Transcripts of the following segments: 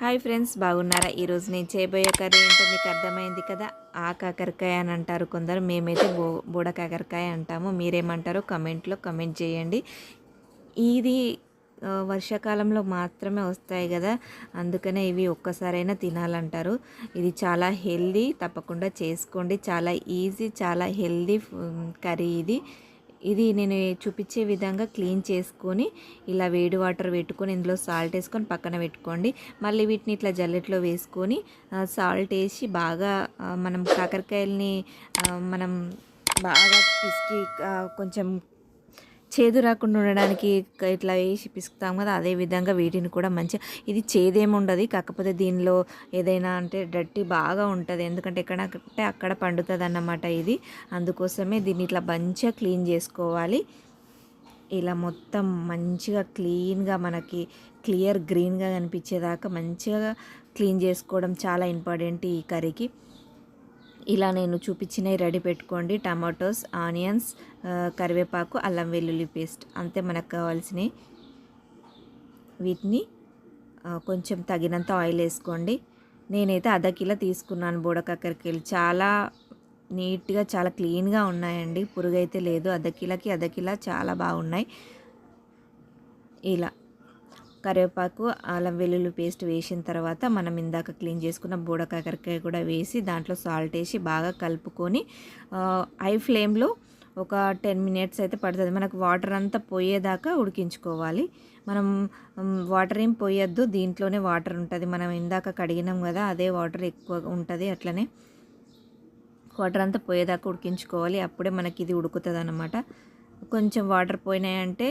Hi friends బాగున్నారా? ఈరోజు నేను చేయబోయే కర్రీ ఏంటో మీకు అర్థమైంది కదా? ఆ కాకరకాయ అని అంటారు కొందరు. మేమైతే బో బోడ కాకరకాయ అంటాము. మీరేమంటారో కమెంట్లో కమెంట్ చేయండి. ఇది వర్షాకాలంలో మాత్రమే వస్తాయి కదా? అందుకనే ఇవి ఒక్కసారైనా తినాలంటారు. ఇది చాలా హెల్దీ తప్పకుండా చేసుకోండి. చాలా ఈజీ చాలా హెల్దీ కర్రీ ఇది. ఇది నేను చూపించే విధంగా క్లీన్ చేసుకొని ఇలా వేడి వాటర్ పెట్టుకొని ఇందులో సాల్ట్ వేసుకొని పక్కన పెట్టుకోండి. మళ్ళీ వీటిని ఇట్లా జల్లెట్లో వేసుకొని సాల్ట్ వేసి బాగా మనం కాకరకాయల్ని మనం బాగా పిసికి కొంచెం చేదు రాకుండా ఉండడానికి ఇట్లా వేసి పిసుకుతాం కదా అదే విధంగా వీటిని కూడా మంచిగా ఇది చేదేమి ఉండదు కాకపోతే దీనిలో ఏదైనా అంటే డట్టి బాగా ఉంటుంది. ఎందుకంటే ఎక్కడంటే అక్కడ పండుతుంది అన్నమాట ఇది. అందుకోసమే దీన్ని ఇట్లా మంచిగా క్లీన్ చేసుకోవాలి. ఇలా మొత్తం మంచిగా క్లీన్గా మనకి క్లియర్ గ్రీన్గా కనిపించేదాకా మంచిగా క్లీన్ చేసుకోవడం చాలా ఇంపార్టెంట్ ఈ కర్రీకి. ఇలా నేను చూపించినవి రెడీ పెట్టుకోండి. టమాటోస్ ఆనియన్స్ కరివేపాకు అల్లం వెల్లుల్లి పేస్ట్ అంతే మనకు కావాల్సినవి. వీటిని కొంచెం తగినంత ఆయిల్ వేసుకోండి. నేనైతే అర్ధ కిలో తీసుకున్నాను బోడకాకరకాయలు. చాలా నీట్గా చాలా క్లీన్గా ఉన్నాయండి. పురుగు అయితే లేదు. అర్ధ కిలోకి అర్ధ కిలో చాలా బాగున్నాయి. ఇలా. కరివేపాకు అల్లం వెల్లుల్లి పేస్ట్ వేసిన తర్వాత మనం ఇందాక క్లీన్ చేసుకున్న బూడ కాకరకాయ కూడా వేసి దాంట్లో సాల్ట్ వేసి బాగా కలుపుకొని హై ఫ్లేమ్లో ఒక టెన్ మినిట్స్ అయితే పడుతుంది. మనకు వాటర్ అంతా పోయేదాకా ఉడికించుకోవాలి. మనం వాటర్ ఏం పోయొద్దు దీంట్లోనే వాటర్ ఉంటుంది. మనం ఇందాక కడిగినాం కదా అదే వాటర్ ఎక్కువ ఉంటుంది అట్లనే వాటర్ అంతా పోయేదాకా ఉడికించుకోవాలి. అప్పుడే మనకి ఇది ఉడుకుతుంది అన్నమాట కొంచెం వాటర్ పోయినాయంటే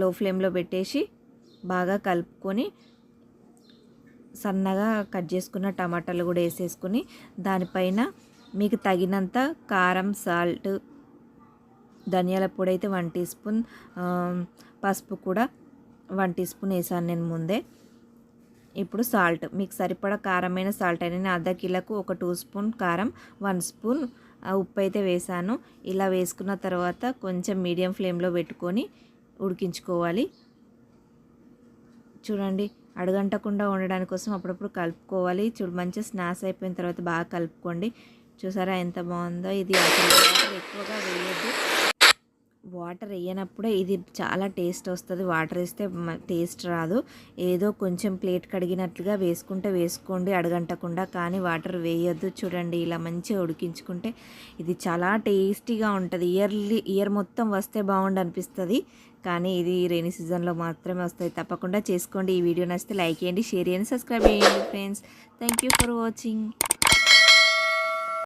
లో ఫ్లేమ్లో పెట్టేసి బాగా కలుపుకొని సన్నగా కట్ చేసుకున్న టమాటాలు కూడా వేసేసుకుని దానిపైన మీకు తగినంత కారం సాల్ట్ ధనియాల పొడి అయితే వన్ టీ స్పూన్ పసుపు కూడా వన్ టీ స్పూన్ వేసాను నేను ముందే. ఇప్పుడు సాల్ట్ మీకు సరిపడా కారమైన సాల్ట్ అయినా నేను అర్ధ కిలోకు ఒక టూ స్పూన్ కారం వన్ స్పూన్ ఉప్పు అయితే వేసాను. ఇలా వేసుకున్న తర్వాత కొంచెం మీడియం ఫ్లేమ్లో పెట్టుకొని ఉడికించుకోవాలి. చూడండి అడగంటకుండా ఉండడానికి కోసం అప్పుడప్పుడు కలుపుకోవాలి. చూడు మంచిగా స్నాస్ అయిపోయిన తర్వాత బాగా కలుపుకోండి. చూసారా ఎంత బాగుందో? ఇది అసలు వాటర్ ఎక్కువగా వేయద్దు. వాటర్ వేయనప్పుడే ఇది చాలా టేస్ట్ వస్తుంది. వాటర్ వేస్తే టేస్ట్ రాదు. ఏదో కొంచెం ప్లేట్ కడిగినట్లుగా వేసుకుంటే వేసుకోండి అడగంటకుండా. కానీ వాటర్ వేయొద్దు చూడండి. ఇలా మంచిగా ఉడికించుకుంటే ఇది చాలా టేస్టీగా ఉంటుంది. ఇయర్లీ ఇయర్ మొత్తం వస్తే బాగుండు అనిపిస్తుంది. కానీ ఇది రెయినీ సీజన్లో మాత్రమే వస్తాయి తప్పకుండా చేసుకోండి. ఈ వీడియో నచ్చితే లైక్ చేయండి షేర్ చేయండి సబ్స్క్రైబ్ చేయండి friends. Thank you for watching.